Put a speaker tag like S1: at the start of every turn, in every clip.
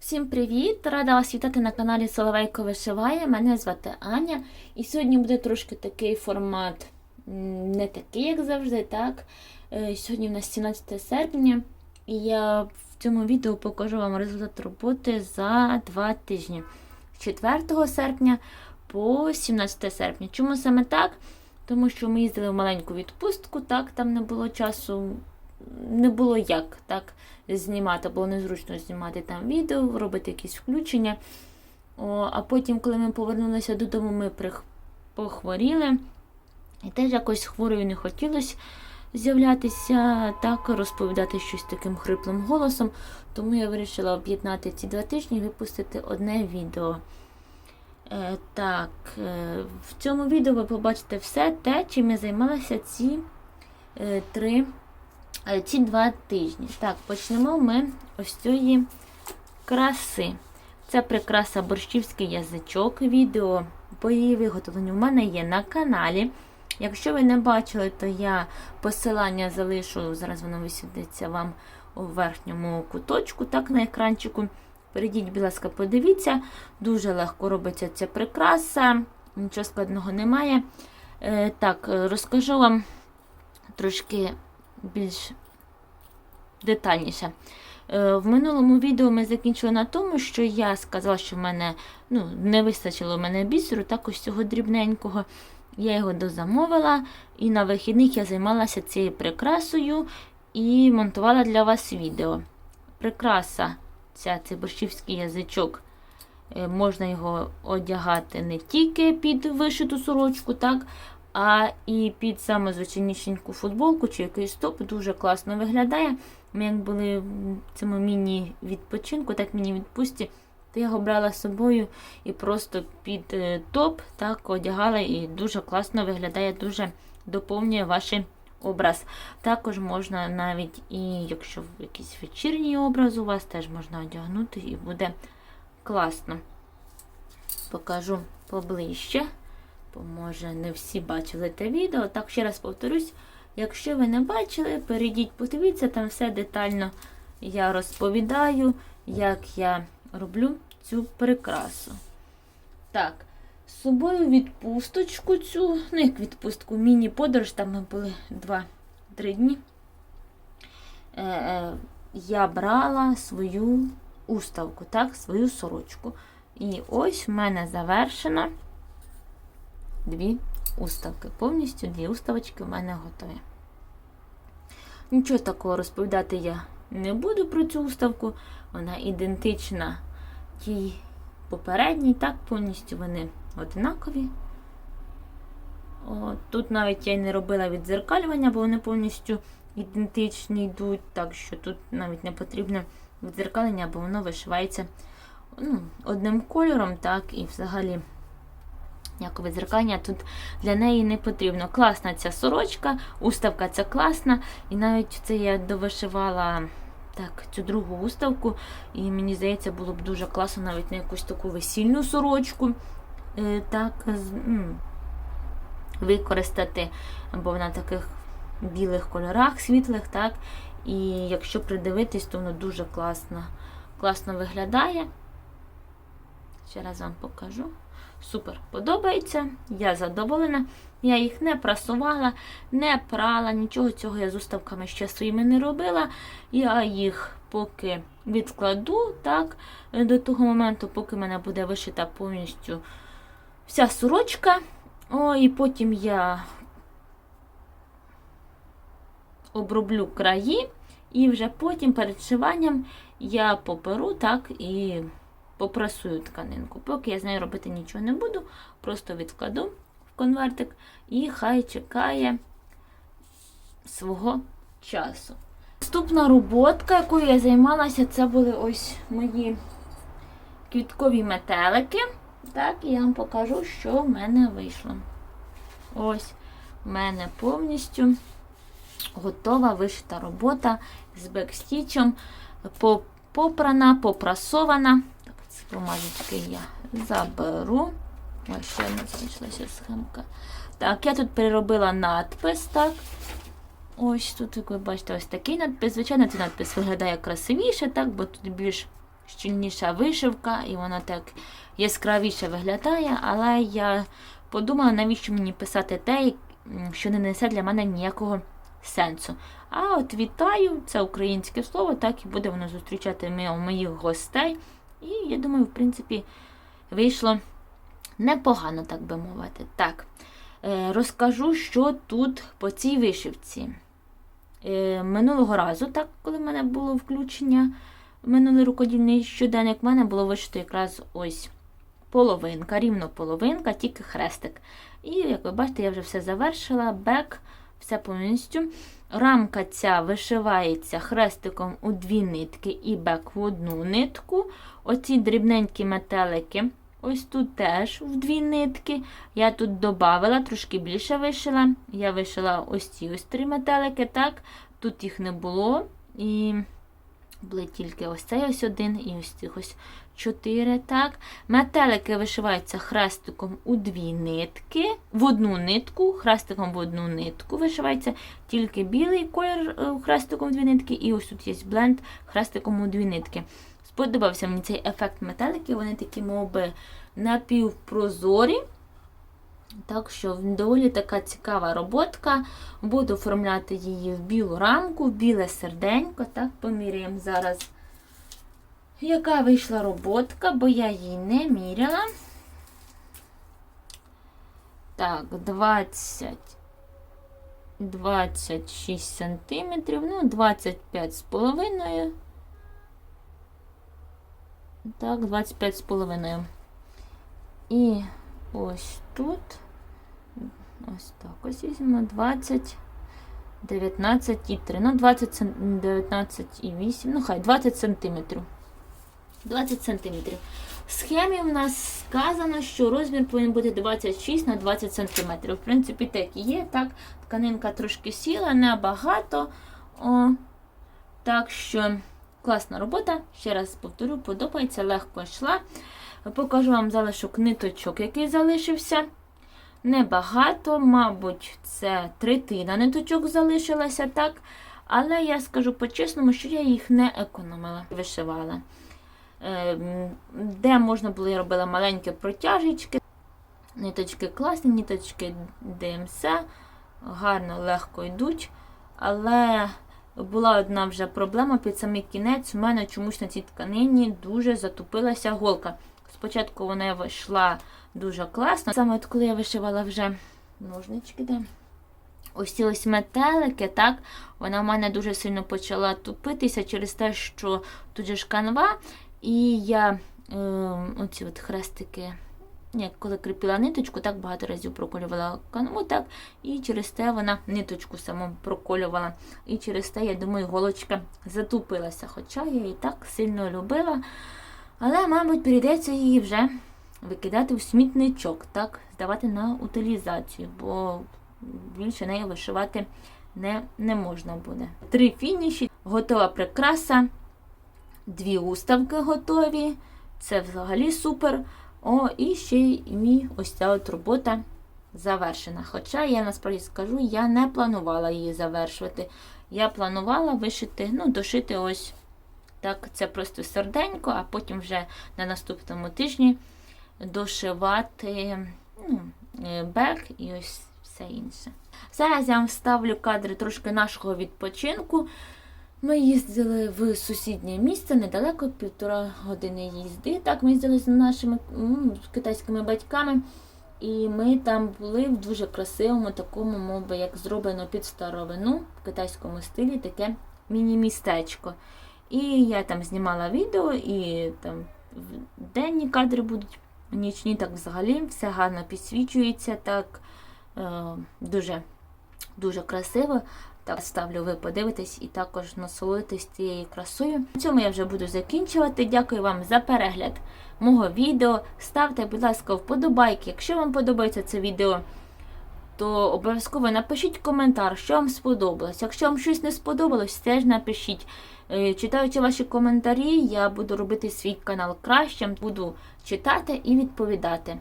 S1: Всім привіт! Рада вас вітати на каналі Соловейко Вишиває. Мене звати Аня. І сьогодні буде трошки такий формат, не такий, як завжди, так? Е, Сьогодні в нас 17 серпня, і я в цьому відео покажу вам результат роботи за два тижні. З 4 серпня по 17 серпня. Чому саме так? Тому що ми їздили в маленьку відпустку, так, там не було часу, не було як так знімати, було незручно знімати там відео, робити якісь включення. О, а потім, коли ми повернулися додому, ми похворіли. І теж якось хворою не хотілося з'являтися, так, розповідати щось таким хриплим голосом. Тому я вирішила об'єднати ці два тижні і випустити одне відео. Е, так, е, в цьому відео ви побачите все те, чим я займалася ці е, три ці два тижні. Так, почнемо ми ось цієї краси. Це прикраса борщівський язичок. Відео по її виготовленню в мене є на каналі. Якщо ви не бачили, то я посилання залишу, зараз воно висвітиться вам у верхньому куточку, так, на екранчику. Перейдіть, будь ласка, подивіться. Дуже легко робиться ця прикраса, нічого складного немає. Е, так, е, розкажу вам трошки більш детальніше. Е, В минулому відео ми закінчили на тому, що я сказала, що в мене ну, не вистачило в мене бісеру, так ось цього дрібненького. Я його дозамовила, і на вихідних я займалася цією прикрасою і монтувала для вас відео. Прикраса, ця, цей борщівський язичок, е, можна його одягати не тільки під вишиту сорочку, так, а і під саме звичайнішеньку футболку чи якийсь топ дуже класно виглядає. Ми як були в цьому міні-відпочинку, так міні-відпусті, то я його брала з собою і просто під е, топ так одягала і дуже класно виглядає, дуже доповнює ваш образ. Також можна навіть і якщо якийсь вечірній образ у вас, теж можна одягнути і буде класно. Покажу поближче. Бо, може, не всі бачили те відео. Так, ще раз повторюсь, якщо ви не бачили, перейдіть, подивіться, там все детально я розповідаю, як я роблю цю прикрасу. Так, з собою відпусточку цю, ну як відпустку, міні-подорож, там ми були 2-3 дні. Е, е, я брала свою уставку, так, свою сорочку. І ось в мене завершена дві уставки. Повністю дві уставочки в мене готові. Нічого такого розповідати я не буду про цю уставку. Вона ідентична тій попередній, так, повністю вони однакові. О, тут навіть я й не робила віддзеркалювання, бо вони повністю ідентичні йдуть, так що тут навіть не потрібно віддзеркалення, бо воно вишивається ну, одним кольором, так, і взагалі ніякого відзеркання тут для неї не потрібно. Класна ця сорочка, уставка ця класна. І навіть це я довишивала так, цю другу уставку. І мені здається, було б дуже класно навіть на якусь таку весільну сорочку. е, Так, використати, бо вона таких білих кольорах, світлих, так. І якщо придивитись, то воно дуже класно, класно виглядає. Ще раз вам покажу. Супер подобається, я задоволена. Я їх не прасувала, не прала, нічого цього я з уставками ще своїми не робила. Я їх поки відкладу так, до того моменту, поки в мене буде вишита повністю вся сорочка. О, і потім я оброблю краї, і вже потім перед шиванням я поперу так і попрасую тканинку. Поки я з нею робити нічого не буду, просто відкладу в конвертик і хай чекає свого часу. Наступна роботка, якою я займалася, це були ось мої квіткові метелики. Так, і я вам покажу, що в мене вийшло. Ось в мене повністю готова вишита робота з бекстічем, попрана, попрасована. Ці помазочки я заберу. Ось ще одна залишилася схемка. Так, я тут переробила надпис, так. Ось тут, як ви бачите, ось такий надпис. Звичайно, цей надпис виглядає красивіше, так, бо тут більш щільніша вишивка, і вона так яскравіше виглядає. Але я подумала, навіщо мені писати те, що не несе для мене ніякого сенсу. А от вітаю, це українське слово, так і буде воно зустрічати мо- моїх гостей. І я думаю, в принципі, вийшло непогано, так би мовити. Так, е, розкажу, що тут по цій вишивці. Е, минулого разу, так, коли в мене було включення, минулий рукодільний щоденник, в мене було вишито якраз ось половинка, рівно половинка, тільки хрестик. І, як ви бачите, я вже все завершила, бек, все повністю. Рамка ця вишивається хрестиком у дві нитки і бек в одну нитку. Оці дрібненькі метелики. Ось тут теж в дві нитки. Я тут додавала, трошки більше вишила. Я вишила ось ці ось три метелики, так. Тут їх не було. І були тільки ось цей ось один і ось цих ось чотири. так. Метелики вишиваються хрестиком у дві нитки, в одну нитку, хрестиком в одну нитку вишивається тільки білий колір е, хрестиком в дві нитки, і ось тут є бленд хрестиком у дві нитки. Сподобався мені цей ефект метеликів, вони такі, мов би, напівпрозорі. Так що доволі така цікава роботка. Буду оформляти її в білу рамку, в біле серденько. Так, поміряємо зараз, яка вийшла роботка, бо я її не міряла. Так, 20, 26 сантиметрів, ну, 25 з половиною. Так, 25 з половиною. І ось тут. Ось так ось візьмемо 20, 19 і 3. Ну, 20, см, 19 і 8, ну хай 20 сантиметрів. 20 сантиметрів. В схемі в нас сказано, що розмір повинен бути 26 на 20 сантиметрів. В принципі, так і є. Так, тканинка трошки сіла, небагато. О, так що класна робота. Ще раз повторю, подобається, легко йшла. Покажу вам залишок ниточок, який залишився. Небагато, мабуть, це третина ниточок залишилася, так. Але я скажу по-чесному, що я їх не економила, вишивала. Ем, Де можна було, я робила маленькі протяжечки. Ниточки класні, ниточки ДМС, гарно, легко йдуть. Але була одна вже проблема під самий кінець. У мене чомусь на цій тканині дуже затупилася голка. Спочатку вона вийшла дуже класно. Саме от коли я вишивала вже ножнички, де ось ці ось метелики, так, вона в мене дуже сильно почала тупитися через те, що тут же ж канва, і я е, оці от хрестики. Як коли кріпила ниточку, так багато разів проколювала канву, так, і через те вона ниточку саму проколювала. І через те, я думаю, голочка затупилася. Хоча я її так сильно любила. Але, мабуть, прийдеться її вже викидати в смітничок, так, здавати на утилізацію, бо більше нею вишивати не, не можна буде. Три фініші, готова прикраса, дві уставки готові. Це взагалі супер. О, і ще й мій ось ця от робота завершена. Хоча я насправді скажу, я не планувала її завершувати. Я планувала вишити, ну, дошити ось так, це просто серденько, а потім вже на наступному тижні дошивати ну, е, бек і ось все інше. Зараз я вам ставлю кадри трошки нашого відпочинку. Ми їздили в сусіднє місце, недалеко, півтора години їзди. Так, ми їздили з нашими м, китайськими батьками. І ми там були в дуже красивому, такому, мов би, як зроблено під старовину в китайському стилі, таке міні-містечко. І я там знімала відео, і там денні кадри будуть, нічні так взагалі, все гарно підсвічується, так е, дуже, дуже красиво. Так, ставлю, ви подивитесь і також насолодитесь цією красою. На цьому я вже буду закінчувати. Дякую вам за перегляд мого відео. Ставте, будь ласка, вподобайки. Якщо вам подобається це відео, то обов'язково напишіть коментар, що вам сподобалось. Якщо вам щось не сподобалось, теж напишіть. Е, Читаючи ваші коментарі, я буду робити свій канал кращим, буду читати і відповідати.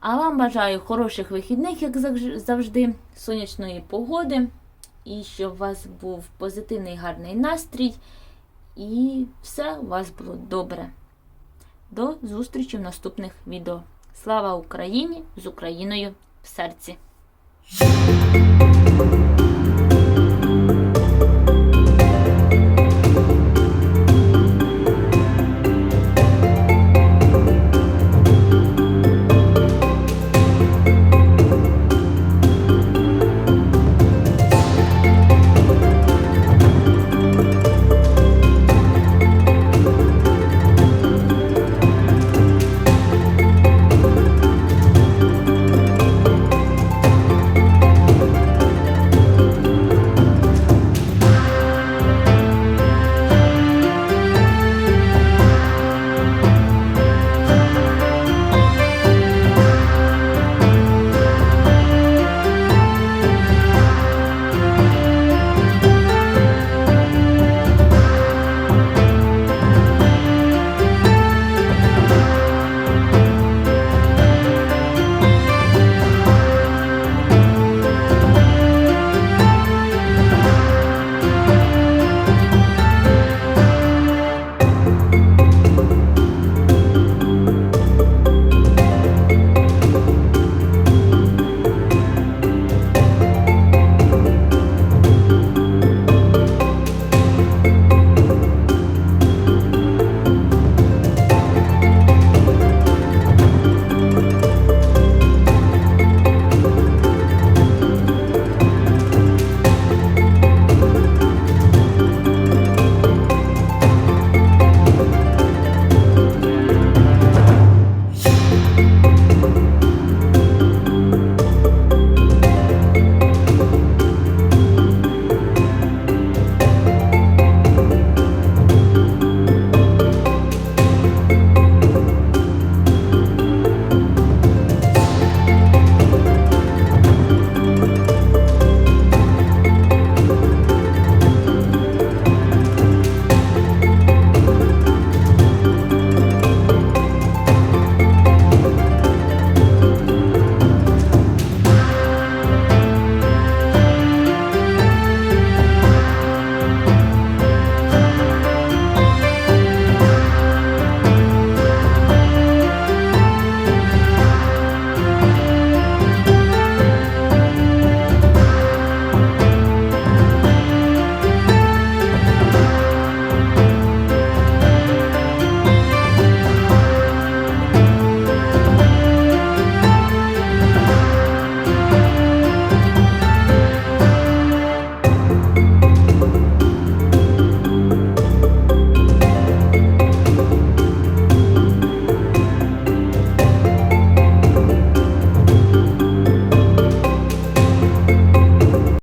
S1: А вам бажаю хороших вихідних, як завжди, сонячної погоди, і щоб у вас був позитивний гарний настрій, і все у вас було добре. До зустрічі в наступних відео. Слава Україні! З Україною в серці!